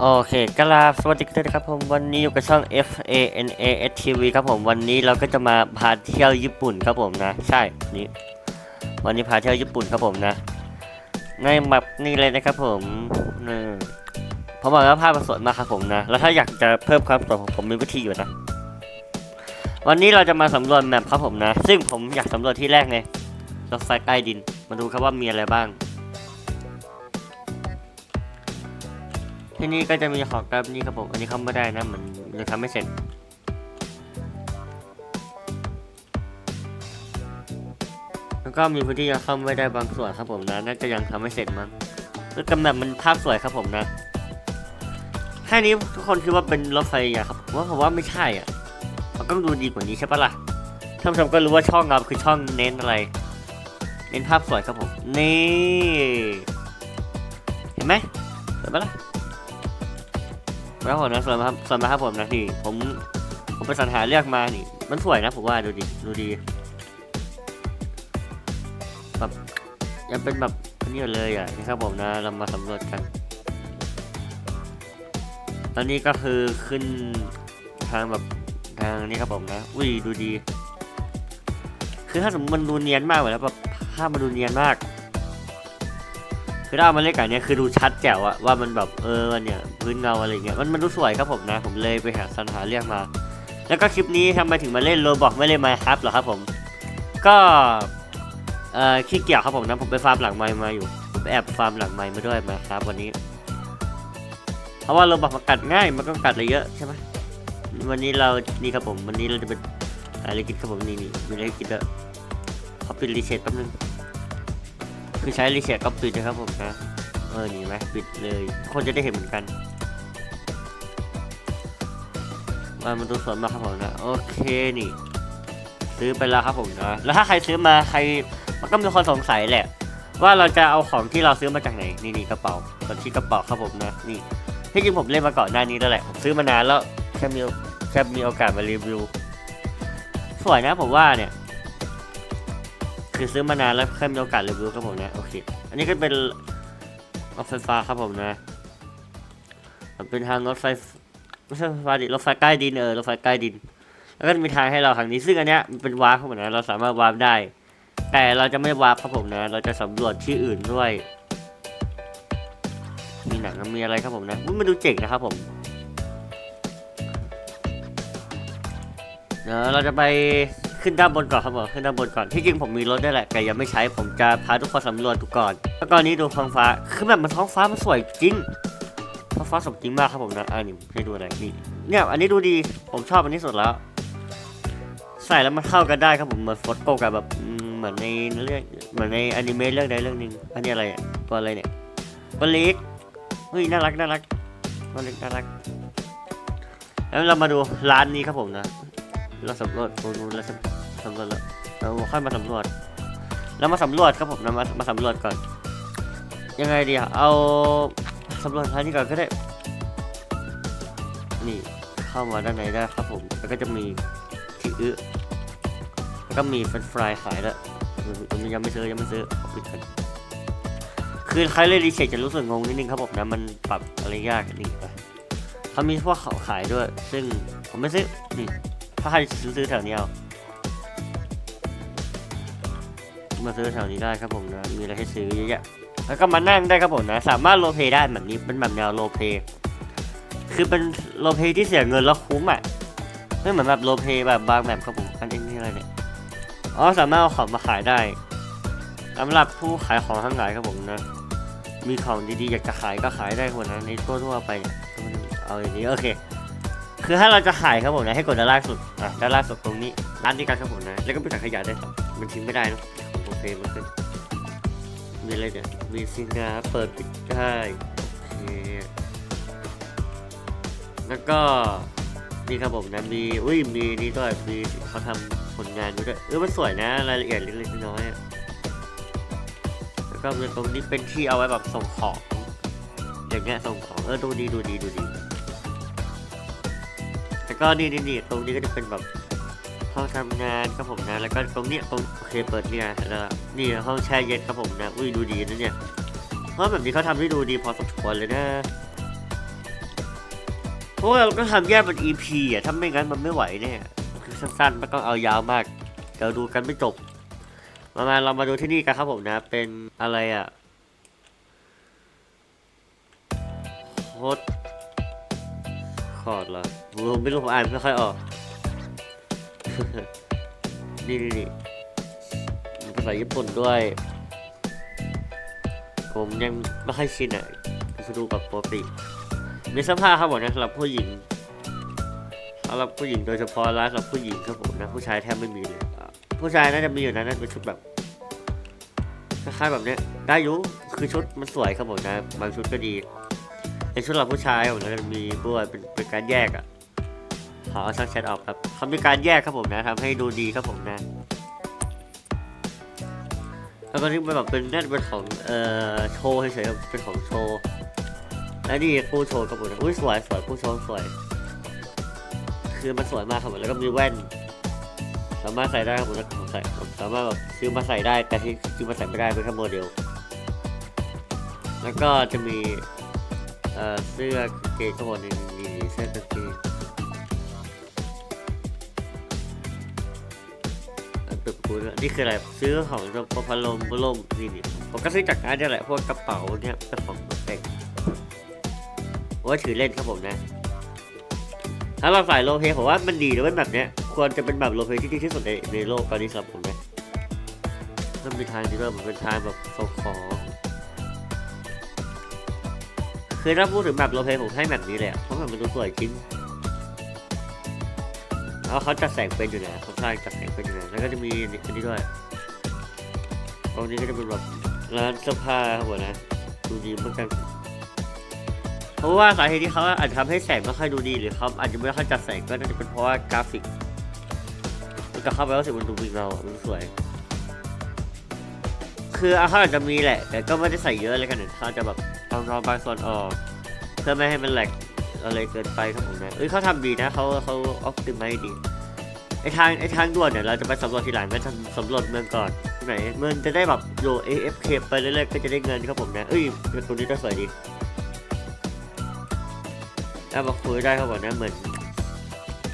โอเคกราบสวัสดีกันด้วยนครับผมวันนี้อยู่กับช่อง F A N A S T V ครับผมวันนี้เราก็จะมาพาเที่ยวญี่ปุ่นครับผมนะ ใช่นี่วันนี้พาเที่ยวญี่ปุ่นครับผมนะในแบบนี้เลยนะครับผมนี่ผมบอกว่าภาพมันสวยมากครับผมนะ แล้วถ้าอยากจะเพิ่มความสวยของผมมีวิธีอยู่นะ วันนี้เราจะมาสำรวจแมปครับผมนะ ซึ่งผมอยากสำรวจที่แรกเลยรถไฟใต้ดิน มาดูครับว่ามีอะไรบ้าง ที่นี่ก็จะมีของแบบนี้ครับผม อันนี้เข้าไม่ได้นะเหมันยังทำไม่เสร็จแล้วก็มีพื้นที่ยังเข้าไม่ได้บางส่วนครับผมนะน่าจะยังทำไม่เสร็จมั้งแล้วกำแบบมันภาพสวยครับผมนะแค่นี้ทุกคนคิดว่าเป็นรถไฟอะครับผมว่าผมว่าไม่ใช่อะมันต้องดูดีกว่านี้ใช่ปะล่ะท่านผู้ชมก็รู้ว่าช่องเราคือช่องเน้นอะไร เน้นภาพสวยครับผม นี่ เห็นไหมสวยปะล่ะ แล้วผมนะส่วนมาส่วนมาครับผมนะนี่ผมผมไปสรรหาเลือกมานี่ มันสวยนะผมว่าดูดิดูดีแบบยังเป็นแบบนี้อยู่เลยอะนี่ครับผมนะเรามาสำรวจกัน ตอนนี้ก็คือขึ้นทางแบบทางนี้ครับผมนะ อุ้ยดูดี คือถ้าสมมติมันดูเนียนมากเลยแล้วแบบภาพมันดูเนียนมาก คือถ้าเอามาเล่นกับเนี้ยคือดูชัดแจ๋วอะว่ามันแบบเออเนี่ย พื้นเงาอะไรเงี้ยมันมันดูสวยครับผมนะ ผมเลยไปหาสรรหาเรียกมา แล้วก็คลิปนี้ทำไมถึงมาเล่นโรบอกไม่เล่นไมครับหรอครับผม ก็เอ่อขี้เกียจครับผมนะผมไปฟาร์มหลังไม้มาอยู่ผมไปแอบฟาร์มหลังไม้มาด้วยมาครับวันนี้ เพราะว่าโรบอกมันกัดง่ายมันก็กัดอะไรเยอะใช่ไหมวันนี้เรานี่ครับผมวันนี้เราจะเป็นอะไรกินครับผมนี่นี่มีอะไรกินเยอะขอปิดรีเซ็ตแป๊บนึงคือใช้รีเซ็ตก็ปิดนะครับผมนะเออนี่ไหมปิดเลยคนจะได้เห็นเหมือนกัน มามันดูสวยมากครับผมนะโอเคนี่ ซื้อไปแล้วครับผมนะแล้วถ้าใครซื้อมาใครมันก็มีคนสงสัยแหละ ว่าเราจะเอาของที่เราซื้อมาจากไหนนี่นี่กระเป๋าตอนที่กระเป๋าครับผมนะนี่ที่จริงผมเล่นมาก่อนหน้านี้แล้วแหละผมซื้อมานานแล้วแค่มีแค่มีโอกาสมารีวิวสวยนะผมว่าเนี่ย คือซื้อมานานแล้วแค่มีโอกาสรีวิวครับผมนะโอเค อันนี้ก็เป็นรถไฟฟ้าครับผมนะมันเป็นทางรถไฟ ไม่ใช่รถไฟดิรถไฟใต้ดินเออรถไฟใต้ดิน แล้วก็มีทางให้เราทางนี้ซึ่งอันเนี้ยมันเป็นวาร์ปครับผมนะเราสามารถวาร์ปได้ แต่เราจะไม่วาร์ปครับผมนะ เราจะสำรวจที่อื่นด้วย มีหนังมีอะไรครับผมนะมันดูเจ๋งนะครับผมเดี๋ยวเราจะไปขึ้นด้านบนก่อนครับผมขึ้นด้านบนก่อนที่จริงผมมีรถได้แหละแต่ยังไม่ใช้ผมจะพาทุกคนสำรวจดูก่อนแล้วก็นี้ดูท้องฟ้าคือแบบมันท้องฟ้ามันสวยจริง ท้องฟ้าสวยจริงมากครับผมนะอ่านี่ให้ดูอะไรนี่เนี่ยอันนี้ดูดีผมชอบอันนี้สุดแล้ว ใส่แล้วมันเข้ากันได้ครับผมเหมือนฟโต้กับแบบเหมือนในเรื่องเหมือนในอนิเมะเรื่องใดเรื่องหนึ่งอันนี้อะไรอะตัวอะไรเนี่ยตัวเล็กเฮ้ยน่ารักน่ารักตัวเล็กน่ารักแล้วเรามาดูร้านนี้ครับผมนะ เราสำรวจตรงนู้นแล้วสำรวจแล้วเราค่อยมาสำรวจแล้วมาสำรวจครับผมนะมามาสำรวจก่อน ยังไงดีอะเอา สำรวจท้ายนี้ก่อนก็ได้ นี่เข้ามาด้านในได้ครับผม แล้วก็จะมีที่อื้อแล้วก็มีเฟรนช์ฟรายขายแล้วยังไม่ซื้อยังไม่ซื้อขอปิดกันคือใครเล่นรีเชคจะรู้สึกงงนิดนึงครับผมนะมันปรับอะไรยากนี่ไปเขามีพวกเขาขายด้วย ซึ่งผมไม่ซื้อนี่ถ้าใครซื้อแถวนี้เอามาซื้อแถวนี้ได้ครับผมนะ มีอะไรให้ซื้อเยอะแยะ แล้วก็มานั่งได้ครับผมนะ สามารถโรลเพย์ได้แบบนี้เป็นแบบแนวโรลเพย์คือเป็นโรลเพย์ที่เสียเงินแล้วคุ้มอะไม่เหมือนแบบโรลเพย์แบบบางแบบครับผมอันนี้นี่อะไรเนี่ยอ๋อสามารถเอาของมาขายได้สำหรับผู้ขายของทั้งหลายครับผมนะ มีของดีๆอยากจะขายก็ขายได้คนนะในทั่วๆไปเนี่ยเอาอย่างนี้โอเค คือถ้าเราจะขายครับผมนะให้กดด้านล่างสุดอะด้านล่างสุดตรงนี้ร้านนี้กันครับผมนะแล้วก็เป็นถังขยะได้ครับมันทิ้งไม่ได้นะโอเคมันขึ้น มีอะไรเนี่ย มีซิงาเปิดปิดได้โอเคแล้วก็นี่ครับผมนะมีอุ้ยมีนี่ด้วยมีเขาทำผลงานด้วยเออมันสวยนะรายละเอียดเล็กๆน้อยๆแล้วก็มีตรงนี้เป็นที่เอาไว้แบบส่งของ อย่างเงี้ยส่งของเออดูดีดูดีดูดีแล้วก็นี่นี่นี่ตรงนี้ก็จะเป็นแบบ ห้องทำงานครับผมนะ แล้วก็ตรงเนี้ยตรงโอเคเปิดเนี่ยแล้วนี่ห้องแช่เย็นครับผมนะ อุ้ยดูดีนะเนี่ยเพราะแบบนี้เขาทำให้ดูดีพอสมควรเลยนะเพราะว่าเราต้องทำแยกเป็น EP อะถ้าไม่งั้นมันไม่ไหวเนี่ยคือสั้นๆไม่ต้องเอายาวมากเดี๋ยวดูกันไม่จบ มามาเรามาดูที่นี่กันครับผมนะ เป็นอะไรอะโคดคอร์ดเหรอผมไม่รู้ผมอ่านไม่ค่อยออก นี่นี่นี่ภาษาญี่ปุ่นด้วย ผมยังไม่ค่อยชินอะจะดูแบบปกติมีเสื้อผ้าครับผมนะสำหรับผู้หญิงสำหรับผู้หญิงโดยเฉพาะร้านสำหรับผู้หญิงครับผมนะผู้ชายแทบไม่มีเลยผู้ชายน่าจะมีอยู่นะน่าจะเป็นชุดแบบคล้ายๆแบบเนี้ยได้อยุคือชุดมันสวยครับผมนะบางชุดก็ดีในชุดสำหรับผู้ชายผมนะจะมีด้วยเป็นเป็นการแยกอะ อเอาช่างแชทออกครับเขามีการแยกครับผมนะทำให้ดูดีครับผมนะแล้วก็ที่มันแบบเป็นน่าจะเป็นของเอ่อโชว์เฉยๆเป็นของโชว์และนี่ผู้โชว์กับผมนะอุ้ยสวยสวยผู้โชว์สวย คือมันสวยมากครับผมแล้วก็มีแว่น สามารถใส่ได้ครับผมแล้วผมใส่ผมสามารถแบบซื้อมาใส่ได้แต่ที่ซื้อมาใส่ไม่ได้เป็นแค่โมเดลแล้วก็จะมีเอ่อเสื้อเกงข้างบนนี่นี่เสื้อกางเกงูนี่คืออะไรซื้อของตัวพัดลมพัดลมนี่นี่ผมก็ซื้อจากร้านนี่แหละพวกกระเป๋าเนี่ยเป็นของแต่งว่าถือเล่นครับผมนะ ถ้าเราใส่โลเพผมว่ามันดีนะเว้ยแบบเนี้ย ควรจะเป็นแบบโลเพที่ดีที่สุดในในโลกตอนนี้สำหรับผมนะมันมีทางที่ว่ามันเป็นทางแบบโซคองคือถ้าพูดถึงแบบโลเพผมให้แบบนี้เละเพราะแบบมันดูสวยจริง แล้วเขาจัดแสงเป็นอยู่นะเขาสร้างจัดแสงเป็นอยู่นะแล้วก็จะมีอันนี้ด้วยตรงนี้ก็จะเป็นแบบร้านเสื้อผ้าครับผมนะ ดูดีเหมือนกัน เพราะว่าสาเหตุที่เขาอาจจะทำให้แสงไม่ค่อยดูดีหรือเขาอาจจะไม่ค่อยจัดแสงก็น่าจะเป็นเพราะว่ากราฟิกมันจะเข้าไปแล้วสึกมันดูมีเงามันสวย คือเขาอาจจะมีแหละ แต่ก็ไม่ได้ใส่เยอะเลยขนาดเขาจะแบบเอาเงบางส่วนออก เพื่อไม่ให้มันแหลก อะไรเกินไปครับผมนะเอ้ยเขาทำดีนะเขาเขาออ t ติมไมดีไอทางไอทางด่วนเนี่ยเราจะไปสำรวจทีหลังก็จะสำรวจเมืองก่อนไหนเมืองจะได้แบบอยู่ AFK ไปเรื่อยๆก็จะได้เงินครับผมนะเอ้ยตัวนี้ก็สวยดีแล้วมาคุยได้ครับผมนะเหมือน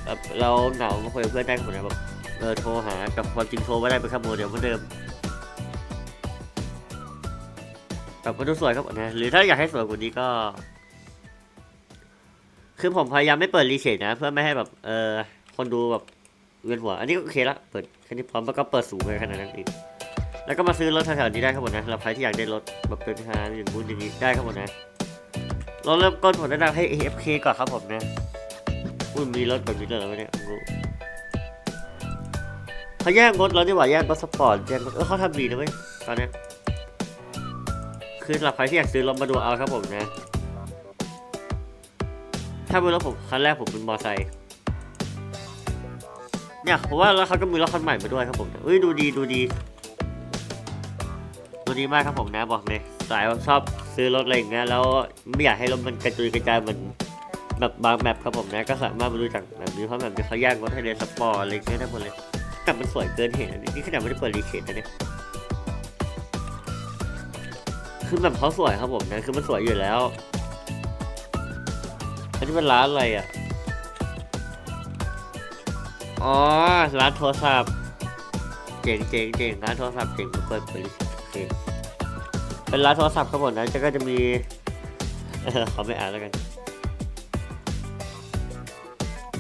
แบบเราเหงามาคุยเพื่อนได้ครับผมนะแบบเออโทรหากับความจริงโทรไม่ได้เป็นแค่โมเดลเหมือนเดิมแบบก็ดูสวยครับผมนะหรือถ้าอยากให้สวยกว่านี้ก็ คือผมพยายามไม่เปิดรีเชดนะ เพื่อไม่ให้แบบ เออคนดูแบบเวียนหัว อันนี้ก็โอเคละ เปิดแค่นี้พร้อมแล้วก็เปิดสูงเลยขนาดนั้นเองแล้วก็มาซื้อรถแถวๆนี้ได้ครับผมนะสำหรับใครที่อยากได้รถแบบเป็นทางอย่างนู้นอย่างนี้ได้ครับผมนะ เราเริ่มต้นผมแนะนำให้ AFK ก่อนครับผมนะอุ้ยมีรถแบบนี้เลยเหรอวะเนี่ยโอ้เขาแยกรถแล้วดีกว่าแยกรถสปอร์ตแยกรถเออเขาทำดีนะเว้ยตอนเนี้ยคือสำหรับใครที่อยากซื้อรถมาดูเอาครับผมนะ ถ้าเป็นรถผมคันแรกผมเป็นมอไซค์เนี่ยผมว่าแล้วเขาก็มีรถคันใหม่มาด้วยครับผมอุ้ยดูดีดูดีดูดีมากครับผมนะบอกเลยสายชอบซื้อรถอะไรอย่างเงี้ยแล้วไม่อยากให้รถมันกระจุยกระจายเหมันแบบบางแมปครับผมนะก็สามารถมาดูจากแบบนี้เพราะแบบนี้เขาแยกรถให้เลนสปอร์อะไรอย่างเงี้ยได้หมดเลยแต่มันสวยเกินเหตุอันนี้นี่ขนาดไม่ได้เปิดรีเชดนะเนี่ยคือแบบเขาสวยครับผมนะคือมันสวยอยู่แล้ว อันนี้เป็นร้านอะไรอะ อ๋อ ร้านโทรศัพท์ เจ๋งเจ๋งเจ๋งร้านโทรศัพท์เจ๋งเปิดเปิดเชดโอเคเป็นร้านโทรศัพท์ครับผมนะจะก็จะมีเขาไม่อ่านแล้วกัน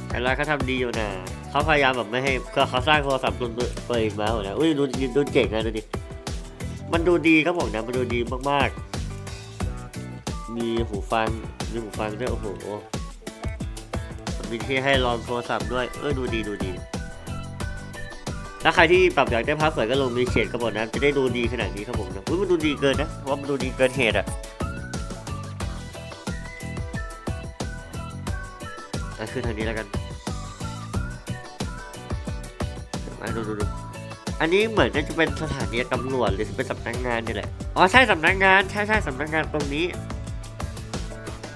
แต่ร้านเขาทำดีอยู่นะเขาพยายามแบบไม่ให้เขาสร้างโทรศัพท์ตัวตัวเองมาหมดนะอุ้ยดูดูเจ๋งนะดูดิมันดูดีครับผมนะมันดูดีมากๆ มีหูฟัง มีหูฟังด้วยโอ้โหมีที่ให้ลองโทรศัพท์ด้วย เออดูดีดูดี ถ้าใครที่ปรับอยากได้ภาพสวยก็ลงมีเฉดกระบอกนะจะได้ดูดีขนาดนี้ครับผมนะอุ้ยมันดูดีเกินนะเพราะว่ามันดูดีเกินเหตุอะอะขึ้นทางนี้แล้วกันมาดูดูดูอันนี้เหมือนน่าจะเป็นสถานีตำรวจหรือเป็นสำนักงานนี่แหละ อ๋อใช่สำนักงานใช่ใช่สำนักงานตรงนี้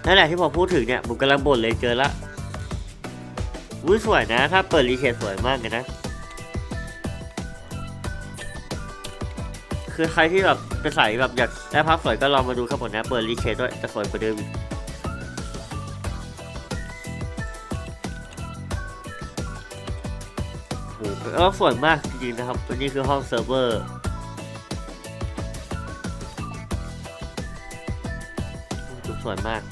นั่นแหละที่ผมพูดถึงเนี่ยผมกำลังบ่นเลยเจอละวุ้ยสวยนะ ถ้าเปิดรีเชสวยมากเลยนะ คือใครที่แบบเป็นสายแบบอยากได้ภาพสวยก็ลองมาดูครับผมนะ เปิดรีเชดด้วยจะสวยกว่าเดิมก็สวยมากจริงๆนะครับตัวนี้คือห้องเซิร์ฟเวอร์สวยมาก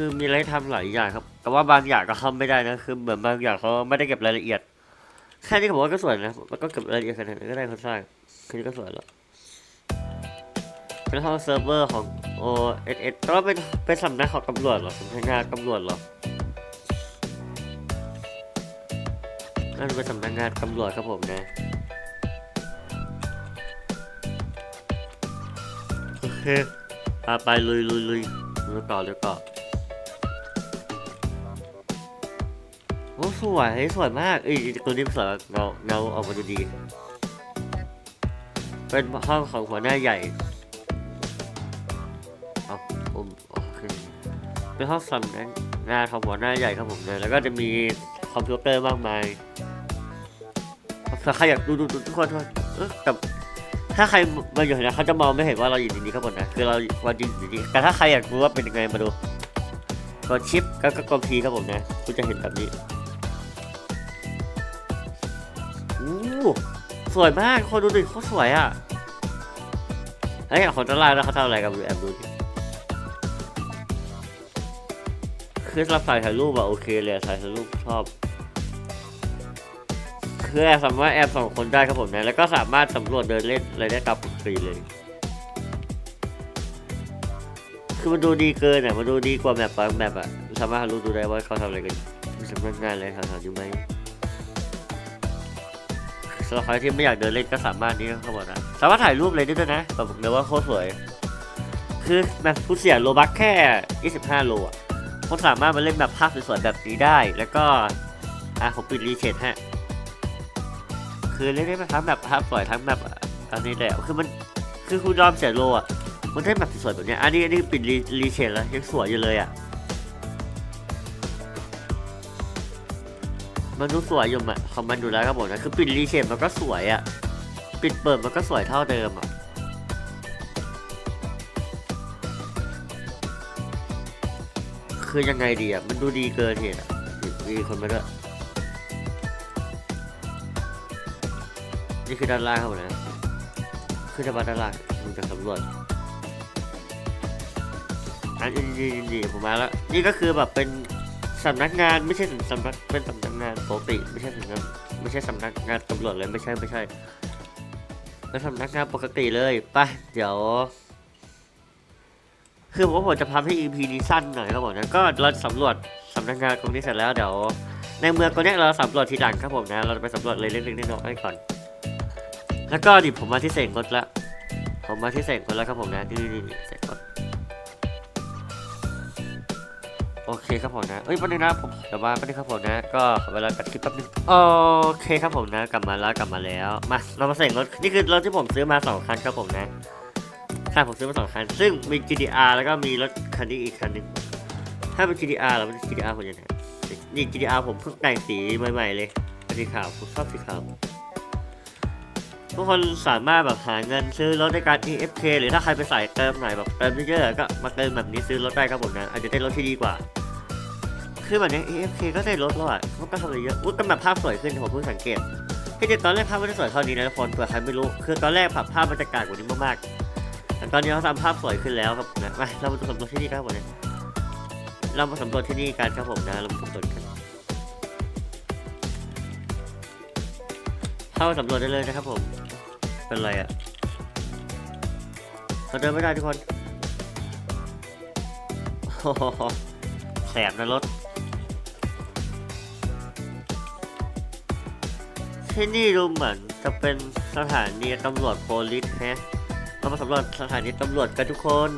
คือมีอะไรทำหลายอย่างครับ แต่ว่าบางอย่างก็ทำไม่ได้นะ คือเหมือนบางอย่างเขาไม่ได้เก็บรายละเอียด แค่นี้ผมว่าก็สวยนะ แล้วก็เก็บรายละเอียดขนาดนั้นก็ได้คนสร้างค่นี้ก็สวยแล้วเป็นห้องเซิร์ฟเวอร์ของ OSS ก็เป็นเป็นสำนักของตำรวจเหรอสำนักงานตำรวจเหรอนั่นเป็นสำนักงานตำรวจครับผมนะโอเคไปลุยลุยลุยลุยต่อลุยต่อโอ้ สวยสวยมากเอ้ยตัวนี้สวยเงาเงาออกมาดูดี เป็นห้องของหัวหน้าใหญ่เอาผมโอเคเป็นห้องสำนักงานของหัวหน้าใหญ่ครับผมเนี่ยแล้วก็จะมีคอมพิวเตอร์มากมายถ้าใครอยากดูดูดูทุกคนทุกคนเออกับถ้าใครมาอยู่นะเขาจะมองไม่เห็นว่าเราอยู่ในนี้ครับผมนะคือเราวันจริงอยู่นี่แต่ถ้าใครอยากรู้ว่าเป็นยังไงมาดูกดชิปก็ก็กดพีครับผมนะคุณจะเห็นแบบนี้ สวยมากคนดูดิเขาสวยอะไอ้ยคนด้านล่างแล้วเขาทำอะไรกันแอบดูดิคือสำหรับสายถ่ายรูปอะโอเคเลยสายถ่ายรูปชอบคือแอบสามารถแอบสองคนได้ครับผมนะแล้วก็สามารถสำรวจเดินเล่นอะไรได้ตามปกติเลย คือมันดูดีเกินอะมันดูดีกว่าแมปบางแมปอะสามารถรู้ดูได้ว่าเขาทำอะไรกันมีสำนักงานอะไรแถวๆอยู่ไหม สำหรับใครที่ไม่อยากเดินเล่นก็สามารถนี้เข้ามานะสามารถถ่ายรูปเลยได้ด้วยนะแบบบอกเลยว่าโคตรสวย คือแบบผู้เสียโลบักแค่ 25 โลอะคนสามารถมาเล่นแบบภาพสวยๆแบบนี้ได้ แล้วก็อะผมปิดรีเชนฮะคือเล่นได้ไหมทั้งแบบภาพสวยทั้งแบบอันนี้แหละคือมันคือคุณยอมเสียโลอะมันได้แบบสวยแบบเนี้ยอันนี้อันนี้ปิดรีรีเชนแล้วยังสวยอยู่เลยอะ มันดูสวยอยู่อะของมันดูแล้วครับผมนะคือปิดรีเชนมันก็สวยอะปิดเปิดมันก็สวยเท่าเดิมอะคือยังไงดีอะมันดูดีเกินเหตุอะมีคนมาด้วยนี่คือด้านล่างครับผมนะคือจะมาด้านล่างมึงจะสำรวจอันนี้ผมมาแล้วนี่ก็คือแบบเป็น สำนักงานไม่ใช่สำนักเป็นสำนักงานปกติไม่ใช่สำนักไม่ใช่สำนักงานตำรวจเลยไม่ใช่ไม่ใช่เป็นสำนักงานปกติเลยไปเดี๋ยว คือผมว่าผมจะพาให้ EP นี้สั้นหน่อยครับผมนะก็เราสำรวจสำนักงานตรงนี้เสร็จแล้วเดี๋ยวในเมืองตรงนี้เราสำรวจทีหลังครับผมนะ เราจะไปสำรวจเลยเล็กๆน้อยๆก่อน แล้วก็ดิผมมาที่เสกรถละผมมาที่เสกรถแล้วครับผมนะนี่นี่เสกรถ โอเคครับผมนะเอ้ยแป๊บนึงนะผมเดี๋ยวมาแป๊บนึงครับผมนะ ก็ขอเวลาตัดคลิปแป๊บนึงโอเคครับผมนะ กลับมาแล้วกลับมาแล้ว มาเรามาเสกรถนี่คือรถที่ผมซื้อมาสองคันครับผมนะใช่ผมซื้อมาสองคัน ซึ่งมี GTR แล้วก็มีรถคันนี้อีกคันหนึงถ้าเป็น GTR แล้วมัน GTR ผมจะไหนนี่ GTR ผมเพิ่งแต่งสีใหม่ๆเลยสีขาวผมชอบสีขาว ทุกคนสามารถแบบหาเงินซื้อรถในการ EFK หรือถ้าใครไปใส่เติมหน่อยแบบเติมเยอะๆก็มาเติมแบบนี้ซื้อรถได้ครับผมนะอาจจะได้รถที่ดีกว่า คือแบบนี้ EFK ก็ได้รถแล้วอะมันก็ทำอะไรเยอะอุ้ยก็แบบภาพสวยขึ้นผมเพิ่งสังเกตที่จริงตอนแรกภาพไม่ได้สวยเท่านี้นะทุกคนเผื่อใครไม่รู้ คือตอนแรกภาพภาพมันจะกากกว่านี้มากๆแต่ตอนนี้เขาทำภาพสวยขึ้นแล้วครับนะมาเรามาสำรวจที่นี่ครับผมนะเรามาสำรวจที่นี่กันครับผมนะเรามาสำรวจกันเข้าสำรวจได้เลยนะครับผม เป็นไรอะ่ะเราเดินไม่ได้ทุกคนโอ้โหแสบนะรถที่นี่ดูเหมือนจะเป็นสถานีตำรวจโพลิสแฮะเรามาสำรวจสถานีตำรวจกันทุกคน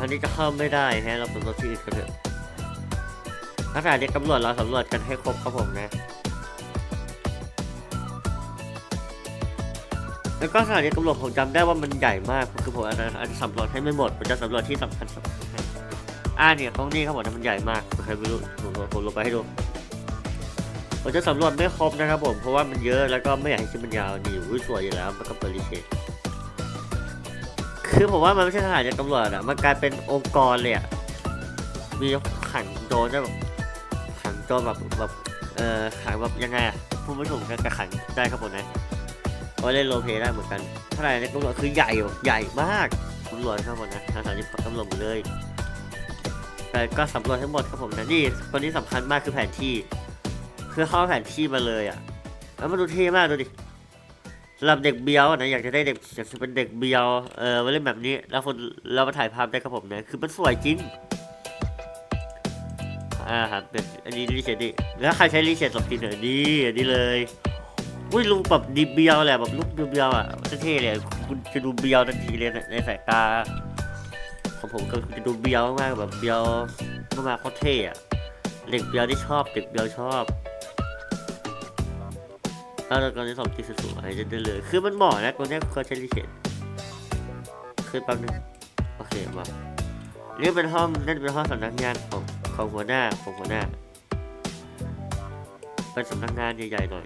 อันนี้จะเข้าไม่ได้แฮะ เราสำรวจที่อื่นกันเถอะ สถานีตำรวจเราสำรวจกันให้ครบครับผมนะ แล้วก็สถานีตำรวจผมจำได้ว่ามันใหญ่มากคือผมอาจจะอาจจะสำรวจให้ไม่หมดผมจะสำรวจที่สำคัญสำคัญอ่าเนี่ยตรงนี้ครับผมนะมันใหญ่มากใครไม่รู้ผมผมลงไปให้ดูผมจะสำรวจไม่ครบนะครับผมเพราะว่ามันเยอะแล้วก็ไม่อยากให้ชิ้นมันยาวนี่อุ้ยสวยอยู่แล้วมันก็เปิดรีเชคคือผมว่ามันไม่ใช่ทหารจากตำรวจอะมันกลายเป็นองค์กรเลยอะมีขังโจรได้แบบ ขังโจรแบบแบบเออขังแบบยังไงอะพูดไม่ถูกกันแต่ขังได้ครับผมนะเอาเล่นโรลเพลย์ได้เหมือนกันเทหาไรในตำรวจคือใหญ่ใหญ่มากตำรวจครับผมนะทหารที่ตำรวจหมดเลย แต่ก็สำรวจทั้งหมดครับผมนะนี่คนนี้สำคัญมากคือแผนที่ คือเข้าแผนที่มาเลยอะแล้วมาดูเท่มากดูดิสำหรับเด็กเบียวนะอยากจะได้เด็กอยากจะเป็นเด็กเบียวเออมาเล่นแบบนี้ แล้วคนเรามาถ่ายภาพได้ครับผมนะคือมันสวยจริง อ่าครับเป็นอันนี้รีเชดดิแล้วใครใช้รีเชดสมจริงเหรอนี่อันนี้เลยอุ้ยลุงแบบดีเบียวแหละแบบลุกดูเบียวอะเท่ๆเลยคุณจะดูเบียวทันทีเลยในสายตาของผมก็จะดูเบียวมากแบบเบียวมากๆเขาเท่อะเด็กเบียวที่ชอบเด็กเบียวชอบแล้วตอนนี้สองจีสุดๆจะได้เลย คือมันเหมาะนะตัวนี้ยเขาใช้ลิเชนคือแป๊บนึงโอเคมานี่เป็นห้องนั่นเป็นห้องสำนักงานของ ของหัวหน้าของหัวหน้าเป็นสำนักงานใหญ่ๆหน่อย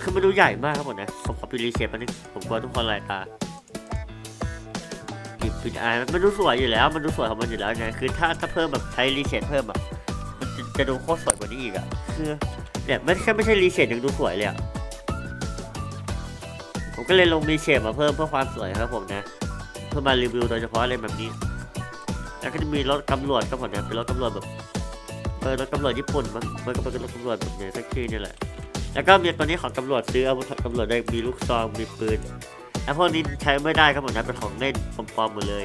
คือมันดูใหญ่มากครับผมนะผมขอปิรีเชฟอันนี้ผมกลัวทุกคนลายตาปิดปิดอายมันดูสวยอยู่แล้ว มันดูสวยของมันอยู่แล้วไงคือถ้าถ้าเพิ่มแบบใช้รีเชดเพิ่มอะมันจะจะดูโคตรสวยกว่านี้อีกอะคือเนี่ยไม่แค่ไม่ใช่รีเชดยังดูสวยเลยอะผมก็เลยลงรีเชดมาเพิ่มเพื่อความสวยครับผมนะ เพื่อมารีวิวโดยเฉพาะอะไรแบบนี้แล้วก็จะมีรถตำรวจครับผมนะเป็นรถตำรวจแบบ เออรถตำรวจญี่ปุ่นมั้งมันก็เป็นรถตำรวจแบบเนี่ยสักทีนี่แหละ แล้วก็มีตัวนี้ของตำรวจซื้ออาวุธตำรวจได้มีลูกซองมีปืนแล้พวกนี้ใช้ไม่ได้ครับผมนะเป็นของเล่นปลอมๆหมดเลย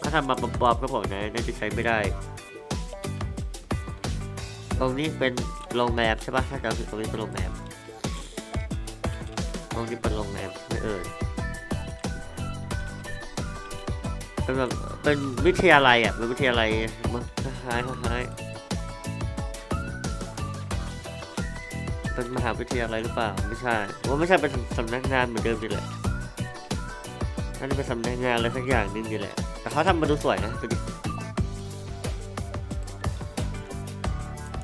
ถ้าทำมาปลอมๆครับผมนะน่าจะใช้ไม่ได้ ตรงนี้เป็นโรงแรมใช่ปะถ้าจำผิดตรงนี้เป็นโรงแรมตรงนี้เป็นโรงแรมไม่เอ่ย เป็นแบบเป็นวิทยาลัยอะเป็นวิทยาลัยมั้งคล้ายคล้ายเป็นมหาวิทยาลัยหรือเปล่า ไม่ใช่ว่าไม่ใช่เป็นสำนักงานเหมือนเดิมนี่แหละน่าจะเป็นสำนักงานอะไรสักอย่างนึงนี่แหละแต่เขาทำมาดูสวยนะดูดิ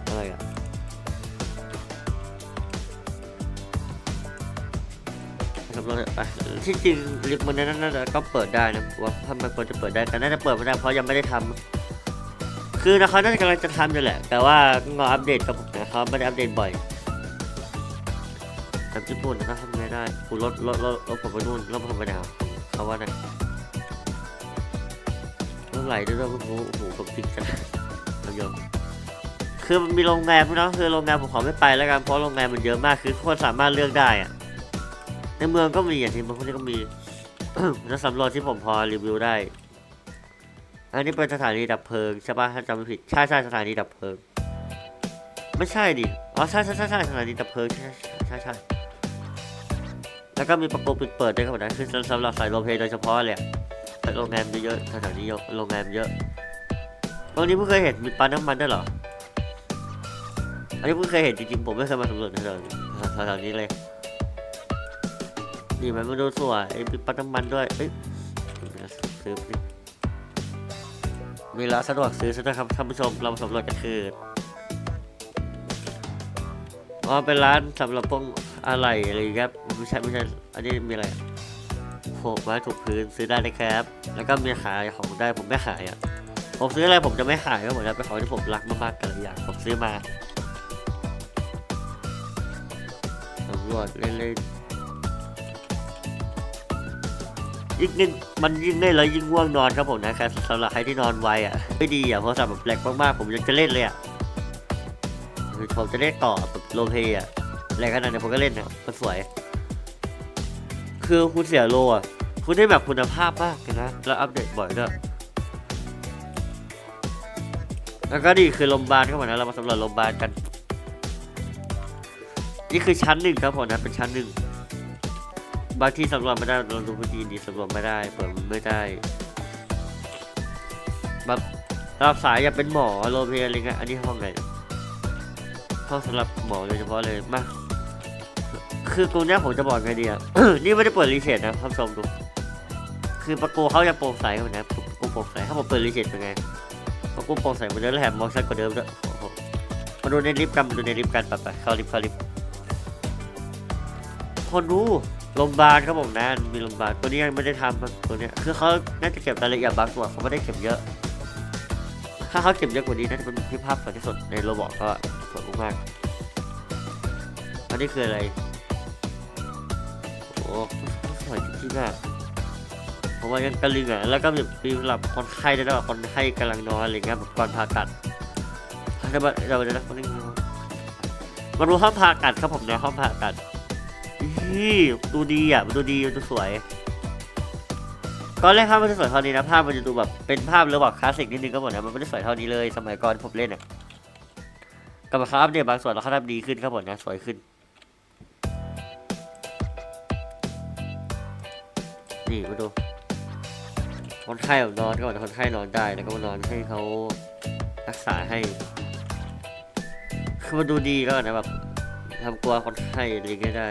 อะไรอะำรวจอะที่จริงลิฟต์มันนั้นน่าจะก็เปิดได้นะว่าถ้ามันควรจะเปิดได้แต่น่าจะเปิดไม่ได้เพราะยังไม่ได้ทำคือนะเขาน่าจะกำลังจะทำอยู่แหละ แต่ว่างออัปเดตกับผมนะเขาไม่ได้อัปเดตบ่อยทำญี่ปุ่นนะทำไงได้กูรถรถรถรถผมไปนู่นรถผมไปไหนวเขาว่านะรถไหลด้วยด้วยโอ้โหโอ้โหผมติดกันท่านผู้ชมคือมีโรงแรมด้วยเนาะคือโรงแรมผมขอไม่ไปแล้วกันเพราะโรงแรมมันเยอะมากคือคนสามารถเลือกได้อะ ในเมืองก็มีอย่างที่เมืองพวกนี้ก็มีแล้วสำรวจที่ผมพอรีวิวได้ อันนี้เป็นสถานีดับเพลิงใช่ปะถ้าจำไม่ผิดใช่ใช่สถานีดับเพลิง ไม่ใช่ดิอ๋อใช่ใช่ใช่ใช่สถานีดับเพลิงใช่ใช่ใช่ใช่แล้วก็มีประตูปิดเปิดด้วยครับนะคือสำหรับสายโรลเพลโดยเฉพาะเลยโรงแรมเยอะๆสถานีเยอะโรงแรมเยอะตรงนี้เพิ่งเคยเห็นมีปั๊มน้ำมันด้วยเหรออันนี้เพิ่งเคยเห็นจริงๆผมไม่เคยมาสำรวจแถวแถวๆนี้เลย นี่มันมาดูสวยมีปั๊มน้ำมันด้วย เอ้ยซื้อสิมีร้านสะดวกซื้อใช่ไหมครับท่านผู้ชมเราสำรวจกันคืออ๋อเป็นร้านสำหรับพวกอะไรอะไรครับไม่ใช่ไม่ใช่อันนี้มีอะไรโขกไม้ถูกพื้นซื้อได้นะครับ แล้วก็มีขายของได้ผมไม่ขายอะผมซื้ออะไรผมจะไม่ขายก็เหมือนกันเป็นของที่ผมรักมากๆแต่ละอย่างผมซื้อมาสำรวจเล่นๆ ยิ่งเล่นมันยิ่งเล่นแล้วยิ่งง่วงนอนครับผมนะครับสำหรับใครที่นอนไวอะไม่ดีอะเพราะสำหรับแบบแหลกมากๆผมยังจะเล่นเลยอะผมจะเล่นต่อแบบโลเพย์อะแหลกขนาดไหนผมก็เล่นอะมันสวย คือคุณเสียโลอะคุณได้แบบคุณภาพมากนะแล้วอัปเดตบ่อยด้วยแล้วก็ดีคือโรงพยาบาลครับผมนะเรามาสำรวจโรงพยาบาลกัน นี่คือชั้นหนึ่งครับผมนะเป็นชั้นหนึ่ง บางที่สำรวจไม่ได้เราดูพื้นที่ดีสำรวจไม่ได้เปิดไม่ได้แบบรับสายอยากเป็นหมอโรงพยาบาลอะไรเงี้ยอันนี้ห้องไหนห้องสำหรับหมอโดยเฉพาะเลยมาคือตรงเนี้ยผมจะบอกไงดีอะนี่ไม่ได้เปิดรีเชดนะท่านผู้ชมดูคือประตูเขาจะโปร่งใสครับนะประตูโปร่งใสถ้าผมเปิดรีเชดเป็นไงประตูโปร่งใสเหมือนเดิมแล้วแถมมองชัดกว่าเดิมด้วยโอ้โหมาดูในลิฟต์กันมาดูในลิฟต์กันไปไปเข้าลิฟต์เข้าลิฟต์คนดู โรงพยาบาลครับผมนะมีโรงพยาบาลตัวนี้ยังไม่ได้ทำตัวเนี้ยคือเขาน่าจะเก็บรายละเอียดบางส่วนเขาไม่ได้เก็บเยอะ ถ้าเขาเก็บเยอะกว่านี้น่าจะเป็นที่ภาพสวยที่สุดในโรบอทก็สวยมากอันนี้คืออะไรโอ้หสวยจริงๆอะผมว่ายังกระลึงอะแล้วก็แบบมีสำหรับคนไข้ด้วยนะคนไข้กำลังนอนอะไรเงี้ยแบบก่อนผ่าตัดเดี๋ยวมาเดี๋ยวมาเดี๋ยวนะมาดูมาดูห้องผ่าตัดครับผมในห้องผ่าตัด นี่ดูดีอะมันดูดีมันดูสวย ตอนแรกภาพมันจะสวยเท่านี้นะภาพมันจะดูแบบเป็นภาพเรือบอกคลาสสิกนิดนึงก็หมดนะมันไม่ได้สวยเท่านี้เลยสมัยก่อนที่ผมเล่นอะกับมาครับเนี่ยบางส่วนเราเขาทำดีขึ้นครับผมนะสวยขึ้น นี่มาดูคนไข้แบบนอนก็บอกคนไข้นอนได้แล้วก็มานอนให้เขารักษาให้ คือมันดูดีก็นะแบบทำกลัวคนไข้อะไรอย่างเงี้ได้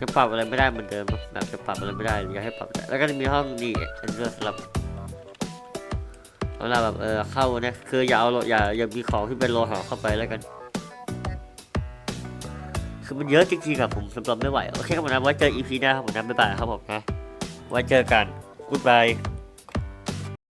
จะปรับอะไรไม่ได้เหมือนเดิมแบบจะปรับอะไรไม่ได้อยากให้ปรับได้แล้วก็จะมีห้องนี่อันนี้สำหรับเวลาแบบเออเข้าเนี่ยคืออย่าเอาอย่าอย่ามีของที่เป็นโลหะเข้าไปแล้วกัน คือมันเยอะจริงๆครับผมสำหรับไม่ไหว โอเคครับผมนะไว้เจออีพีหน้าครับผมนะบ๊ายบายครับผมนะไว้เจอกันกูดบาย